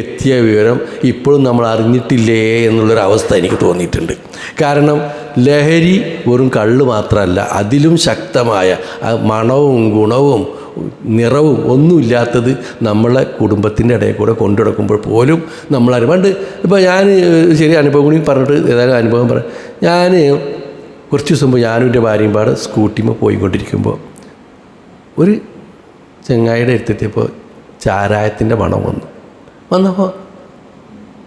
എത്തിയ വിവരം ഇപ്പോഴും നമ്മൾ അറിഞ്ഞിട്ടില്ലേ എന്നുള്ളൊരവസ്ഥ എനിക്ക് തോന്നിയിട്ടുണ്ട്. കാരണം ലഹരി വെറും കള്ള് മാത്രമല്ല അതിലും ശക്തമായ മണവും ഗുണവും നിറവും ഒന്നുമില്ലാത്തത് നമ്മളെ കുടുംബത്തിന്റെ ഇടയിൽ കൂടെ കൊണ്ടുനടക്കുമ്പോൾ പോലും നമ്മൾ പണ്ട് ഇപ്പോൾ ഞാൻ ശരി അനുഭവം കൂടി പറഞ്ഞിട്ട് ഏതായാലും അനുഭവം പറയാം ഞാൻ കുറച്ച് ദിവസം മുമ്പ് ഞാനും എന്റെ ഭാര്യയും പാടെ സ്കൂട്ടിമ്മ പോയിക്കൊണ്ടിരിക്കുമ്പോൾ ഒരു ചെങ്ങായിയുടെ എടുത്തിട്ടിപ്പോൾ ചാരായത്തിന്റെ മണം വന്നു. വന്നപ്പോൾ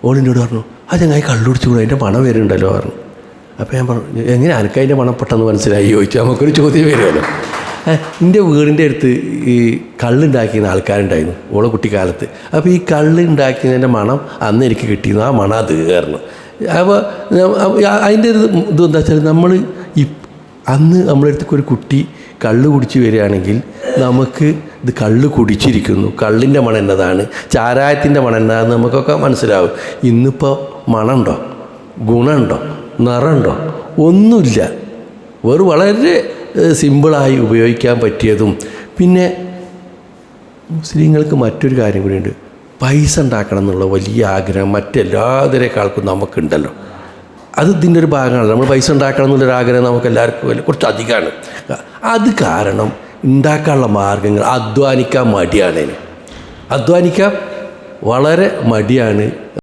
ഓളിനോട് പറഞ്ഞു ആ ചങ്ങായി കള്ളുടിച്ചു കൂടെ അതിന്റെ പണം വരുന്നുണ്ടല്ലോ പറഞ്ഞു. അപ്പോൾ ഞാൻ പറഞ്ഞു എങ്ങനെ അനക്ക് അതിന്റെ പണം പെട്ടെന്ന് മനസ്സിലായി? ചോദിച്ചു. നമുക്കൊരു ചോദ്യം വരുമല്ലോ. എന്റെ വീടിന്റെ അടുത്ത് ഈ കള്ളുണ്ടാക്കിയിരുന്ന ആൾക്കാരുണ്ടായിരുന്നു ഓളെ കുട്ടിക്കാലത്ത്. അപ്പോൾ ഈ കള്ളുണ്ടാക്കിയതിന്റെ മണം അന്ന് എനിക്ക് കിട്ടിയിരുന്നു. ആ മണം അത് കയറണം അപ്പോൾ അതിന്റെ ഒരു ഇത് എന്താ വെച്ചാൽ നമ്മൾ ഈ അന്ന് അടുത്തേക്ക് ഒരു കുട്ടി കള്ള് കുടിച്ച് വരികയാണെങ്കിൽ നമുക്ക് ഇത് കള്ള് കുടിച്ചിരിക്കുന്നു. കള്ളിന്റെ മണം എന്നതാണ്. ചാരായത്തിന്റെ മണം എന്നതാന്ന് നമുക്കൊക്കെ മനസ്സിലാവും. ഇന്നിപ്പോൾ മണമുണ്ടോ? ഗുണമുണ്ടോ? നിറമുണ്ടോ? ഒന്നുമില്ല. വെറു വളരെ സിമ്പിളായി ഉപയോഗിക്കാൻ പറ്റിയതും. പിന്നെ മുസ്ലിങ്ങൾക്ക് മറ്റൊരു കാര്യം കൂടിയുണ്ട്. പൈസ ഉണ്ടാക്കണം എന്നുള്ള വലിയ ആഗ്രഹം മറ്റെല്ലാതിരേക്കാൾക്കും നമുക്കുണ്ടല്ലോ. അത് ഇതിന്റെ ഒരു ഭാഗമാണ് നമ്മൾ പൈസ ഉണ്ടാക്കണം എന്നുള്ളൊരു ആഗ്രഹം നമുക്ക് എല്ലാവർക്കും കുറച്ച് അധികമാണ്. അത് കാരണം ഉണ്ടാക്കാനുള്ള മാർഗങ്ങൾ അധ്വാനിക്കാൻ മടിയാണ്. അധ്വാനിക്കാൻ വളരെ മടിയാണ്